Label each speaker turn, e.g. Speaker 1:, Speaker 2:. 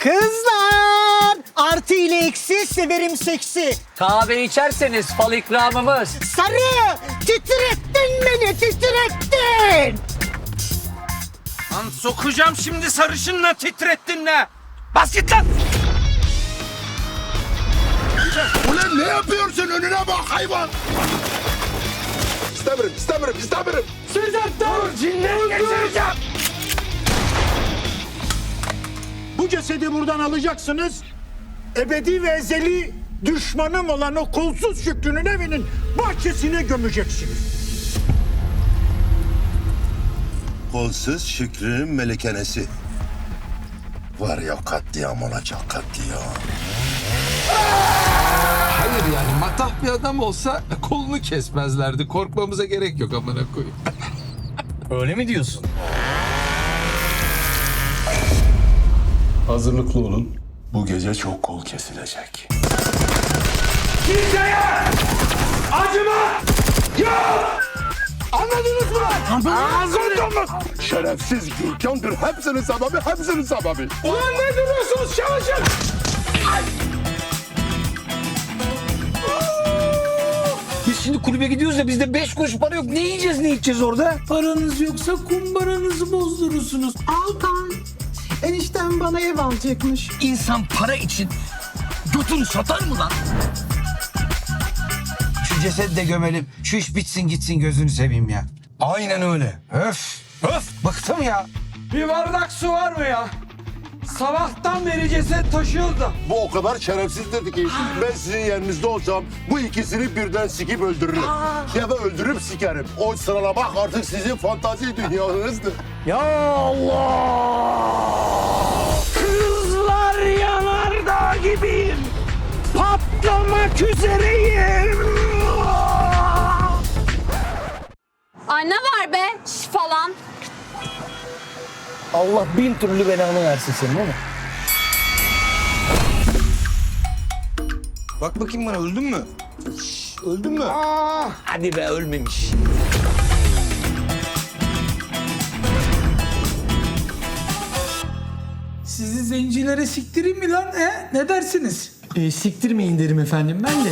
Speaker 1: Kızlar! Artı ile eksi severim seksi.
Speaker 2: Kahve içerseniz fal ikramımız.
Speaker 1: Sarı! Titrettin beni titrettin!
Speaker 3: Lan sokacağım şimdi sarışınla titrettinle. Bas git lan.
Speaker 4: Ulan ne yapıyorsun önüne bak hayvan. İstemiyorum, istemiyorum, istemiyorum.
Speaker 5: Bu cesedi buradan alacaksınız. Ebedi ve ezeli düşmanım olan o kolsuz Şükrü'nün evinin bahçesine gömeceksiniz.
Speaker 4: Kolsuz Şükrü'nün melekenesi. Var ya katliam olacak katliam.
Speaker 6: Hayır yani matah bir adam olsa kolunu kesmezlerdi. Korkmamıza gerek yok amına koyayım.
Speaker 2: Öyle mi diyorsun?
Speaker 4: Hazırlıklı olun. Bu gece çok kol kesilecek. Anladınız mı? Anladın mı? Şerefsiz Gürkan'dır. Hepsinin sebebi, hepsinin sebebi.
Speaker 5: Ulan ne duruyorsunuz çalışın!
Speaker 2: Biz şimdi kulübe gidiyoruz ya bizde beş kuruş para yok. Ne yiyeceğiz ne içeceğiz orada?
Speaker 7: Paranız yoksa kumbaranızı bozdurursunuz.
Speaker 8: Altan. Enişten bana ev alacakmış.
Speaker 2: İnsan para için götünü satar mı lan?
Speaker 9: Şu cesedi de gömelim. Şu iş bitsin gitsin gözünü seveyim ya. Aynen öyle. Öf. Öf. Bıktım ya.
Speaker 7: Bir bardak su var mı ya? Sabahtan beri ceset taşıyoruz da.
Speaker 4: Bu o kadar şerefsizdir ki ben sizin yerinizde olsam bu ikisini birden sikip öldürürüm. Ya da öldürüp sikerim. O sıralamak artık sizin fantazi dünyanızdır.
Speaker 5: Kızlar Patlamak üzereyim.
Speaker 10: Ay ne var be Şş, falan.
Speaker 2: Allah bin türlü belanı versin senin değil mi?
Speaker 9: Bak bakayım bana öldün mü? öldün mü?
Speaker 2: Hadi be ölmemiş.
Speaker 7: Sizi zencilere siktireyim mi lan he? Ne dersiniz?
Speaker 8: E, siktirmeyin derim efendim ben de.